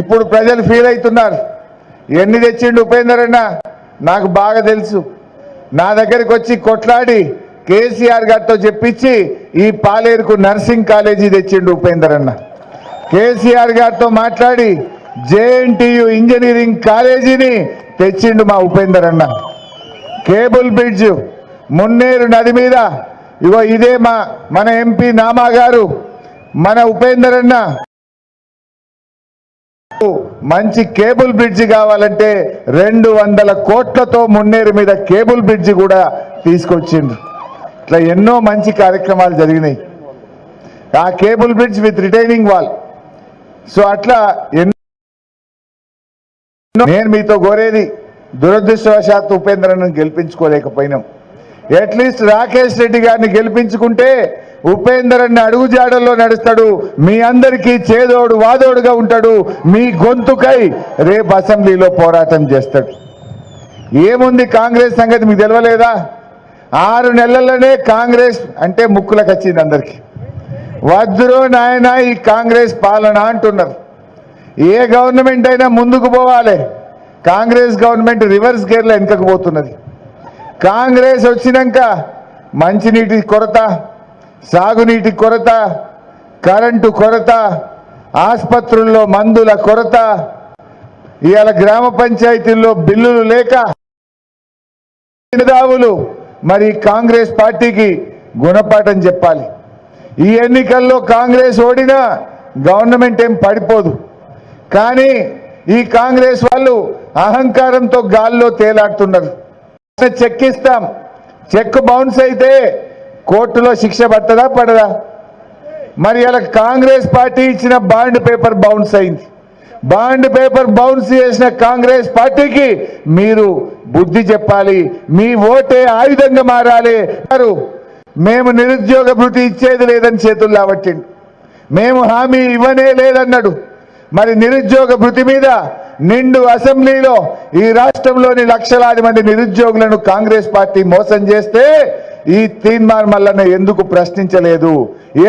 ఇప్పుడు ప్రజలు ఫీల్ అవుతున్నారు. ఎన్ని తెచ్చిండు ఉపేందర్ అన్న? నాకు బాగా తెలుసు. నా దగ్గరికి వచ్చి కొట్లాడి కేసీఆర్ గారితో చెప్పించి ఈ పాలేరుకు నర్సింగ్ కాలేజీ తెచ్చిండు ఉపేందర్ అన్న. కేసీఆర్ గారితో మాట్లాడి జేఎన్టీయు ఇంజనీరింగ్ కాలేజీని తెచ్చిండు మా ఉపేందర్ అన్న. కేబుల్ బ్రిడ్జ్ మున్నేరు నది మీద. ఇగో ఇదే మా మన ఎంపీ నామా గారు మన ఉపేందర్ అన్న. మంచి కేబుల్ బ్రిడ్జ్ కావాలంటే రెండు వందల కోట్లతో మున్నేరు మీద కేబుల్ బ్రిడ్జి కూడా తీసుకొచ్చిండ్రు. ఇట్లా ఎన్నో మంచి కార్యక్రమాలు జరిగినాయి. ఆ cable bridge with retaining wall. So అట్లా ఎన్నో నేను మీతో కోరేది దురదృష్టవశాత్తు ఉపేంద్రను గెలిపించుకోలేకపోయినాం. అట్లీస్ట్ రాకేష్ రెడ్డి గారిని గెలిపించుకుంటే ఉపేందరన్ని అడుగుజాడల్లో నడుస్తాడు. మీ అందరికీ చేదోడు వాదోడుగా ఉంటాడు. మీ గొంతుకై రేపు అసెంబ్లీలో పోరాటం చేస్తాడు. ఏముంది కాంగ్రెస్ సంగతి మీకు తెలియలేదా ఆరు నెలల్లోనే కాంగ్రెస్ అంటే ముక్కులకు వచ్చింది అందరికీ. వద్దురో నాయన ఈ కాంగ్రెస్ పాలన అంటున్నారు. ఏ గవర్నమెంట్ అయినా ముందుకు పోవాలి. కాంగ్రెస్ గవర్నమెంట్ రివర్స్ గేర్లో వెనుకకు పోతున్నది. కాంగ్రెస్ వచ్చినాక మంచినీటి కొరత సాగునీటి కొరత కరెంటు కొరత ఆసుపత్రుల్లో మందుల కొరత ఇవాళ గ్రామ పంచాయతీల్లో బిల్లులు లేక దావులు మరి కాంగ్రెస్ పార్టీకి గుణపాఠం చెప్పాలి. ఈ ఎన్నికల్లో కాంగ్రెస్ ఓడినా గవర్నమెంట్ ఏం పడిపోదు. కానీ ఈ కాంగ్రెస్ వాళ్ళు అహంకారంతో గాల్లో తేలాడుతున్నారు. చెక్ ఇస్తాం చెక్ బౌన్స్ అయితే కోర్టులో శిక్ష పడుతుందా పడదా? మరి ఇలా కాంగ్రెస్ పార్టీ ఇచ్చిన బాండ్ పేపర్ బౌన్స్ అయింది. బాండ్ పేపర్ బౌన్స్ చేసిన కాంగ్రెస్ పార్టీకి మీరు బుద్ధి చెప్పాలి మీ ఓటే ఆయుధంగా మారాలి అన్నారు, మేము నిరుద్యోగ భృతి ఇచ్చేది లేదని చేతులు లావట్టిండు. మేము హామీ ఇవ్వనే లేదన్నాడు. మరి నిరుద్యోగ భృతి మీద నిండు అసెంబ్లీలో ఈ రాష్ట్రంలోని లక్షలాది మంది నిరుద్యోగులను కాంగ్రెస్ పార్టీ మోసం చేస్తే ఈ తీన్మార్ మల్లన్న ఎందుకు ప్రశ్నించలేదు?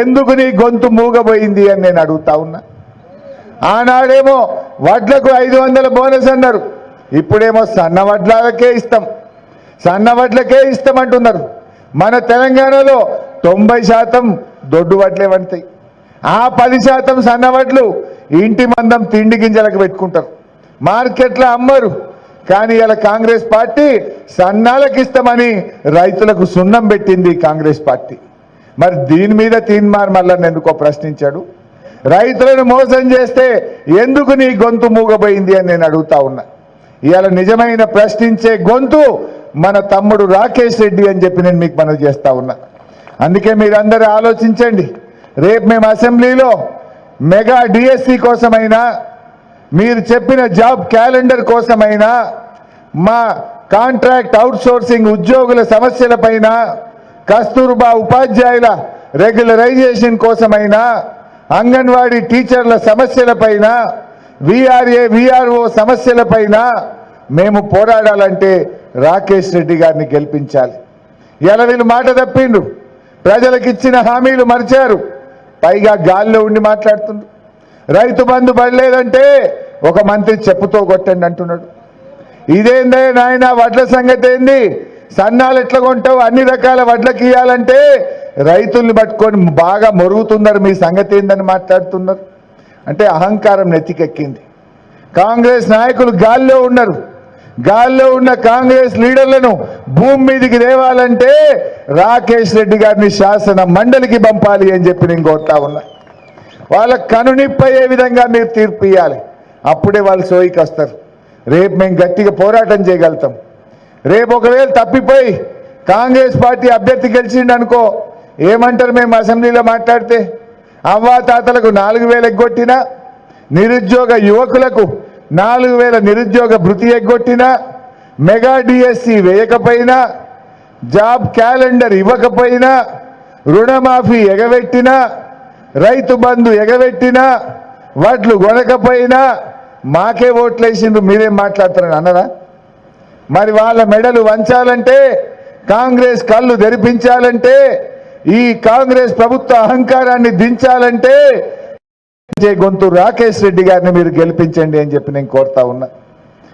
ఎందుకు నీ గొంతు మూగబోయింది అని నేను అడుగుతా ఉన్నా. ఆనాడేమో వడ్లకు ఐదు వందల బోనస్ అన్నారు. ఇప్పుడేమో సన్న వడ్లకే ఇస్తాం. సన్న వడ్లకే ఇస్తామంటున్నారు మన తెలంగాణలో తొంభై శాతం దొడ్డు వడ్లే పడతాయి ఆ పది శాతం సన్న వడ్లు ఇంటి మందం తిండి గింజలకు పెట్టుకుంటారు. మార్కెట్లో అమ్మరు. కానీ ఇలా కాంగ్రెస్ పార్టీ సన్నాలకు ఇస్తామని రైతులకు సున్నం పెట్టింది కాంగ్రెస్ పార్టీ. మరి దీని మీద తీన్మార్ మల్లన్న ఎందుకో ప్రశ్నించాడు? రైతులను మోసం చేస్తే ఎందుకు నీ గొంతు మూగబోయింది అని నేను అడుగుతా ఉన్నా. ఇవాళ నిజమైన ప్రశ్నించే గొంతు మన తమ్ముడు రాకేష్ రెడ్డి అని చెప్పి నేను మీకు మనవి చేస్తా ఉన్నా. అందుకే మీరందరూ ఆలోచించండి. రేపు మేము అసెంబ్లీలో మెగా డిఎస్సి కోసమైనా మీరు చెప్పిన జాబ్ క్యాలెండర్ కోసమైనా మా కాంట్రాక్ట్ అవుట్సోర్సింగ్ ఉద్యోగుల సమస్యలపైన కస్తూర్బా ఉపాధ్యాయుల రెగ్యులరైజేషన్ కోసమైనా అంగన్వాడీ టీచర్ల సమస్యలపైన విఆర్ఏ విఆర్ఓ సమస్యలపైన మేము పోరాడాలంటే రాకేష్ రెడ్డి గారిని గెలిపించాలి. ఇలా వీళ్ళు మాట తప్పిండు ప్రజలకు ఇచ్చిన హామీలు మరిచారు. పైగా గాల్లో ఉండి మాట్లాడుతుండ్రు. రైతు బంధు పడలేదంటే ఒక మంత్రి చెప్పుతో కొట్టండి అంటున్నాడు. ఇదేందే నాయన వడ్ల సంగతి ఏంది? సన్నాలు ఎట్లా కొంటావు? అన్ని రకాల వడ్లకి ఇవ్వాలంటే రైతుల్ని పట్టుకొని బాగా మొరుగుతున్నారు. మీ సంగతి ఏందని మాట్లాడుతున్నారు. అంటే అహంకారం నెత్తికెక్కింది. కాంగ్రెస్ నాయకులు గాల్లో ఉన్నారు. గాల్లో ఉన్న కాంగ్రెస్ లీడర్లను భూమి మీదకి తేవాలంటే రాకేష్ రెడ్డి గారిని శాసన మండలికి పంపాలి అని చెప్పి నేను కోరుతా ఉన్నా. వాళ్ళ కనునిప్పయ్యే విధంగా మీరు తీర్పు ఇవ్వాలి అప్పుడే వాళ్ళు సోయికి వస్తారు రేపు మేము గట్టిగా పోరాటం చేయగలుగుతాం. రేపు ఒకవేళ తప్పిపోయి కాంగ్రెస్ పార్టీ అభ్యర్థి గెలిచిండు అనుకో ఏమంటారు మేము అసెంబ్లీలో మాట్లాడితే? అవ్వా తాతలకు నాలుగు వేలు ఎగ్గొట్టినా నిరుద్యోగ యువకులకు నాలుగు వేల నిరుద్యోగ భృతి ఎగ్గొట్టినా మెగా డిఎస్సి వేయకపోయినా జాబ్ క్యాలెండర్ ఇవ్వకపోయినా రుణమాఫీ ఎగబెట్టినా రైతు బంధు ఎగబెట్టినా వడ్లు కొనకపోయినా మాకే ఓట్లేసిండ్రు మీరేం మాట్లాడుతున్నారని అన్నదా మరి వాళ్ళ మెడలు వంచాలంటే కాంగ్రెస్ కళ్ళు తెరిపించాలంటే ఈ కాంగ్రెస్ ప్రభుత్వ అహంకారాన్ని దించాలంటే గొంతు రాకేష్ రెడ్డి గారిని మీరు గెలిపించండి అని చెప్పి నేను కోరుతా ఉన్నా.